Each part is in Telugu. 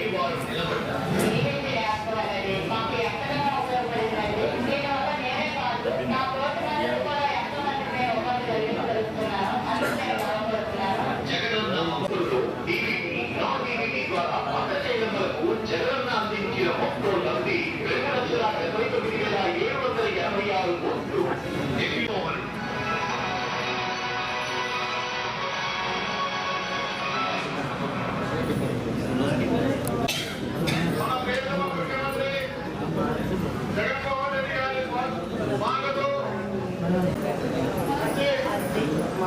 నిలబడ్డా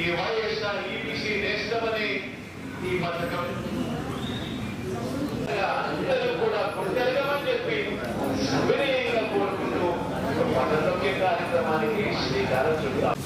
ఈ వైఎస్ఆర్ ఈబీసీ నేస్తామని ఈ పథకం వినయంగా కోరుకుంటూ పట్టణంలోకి కార్యక్రమానికి శ్రీకారం చుట్టాం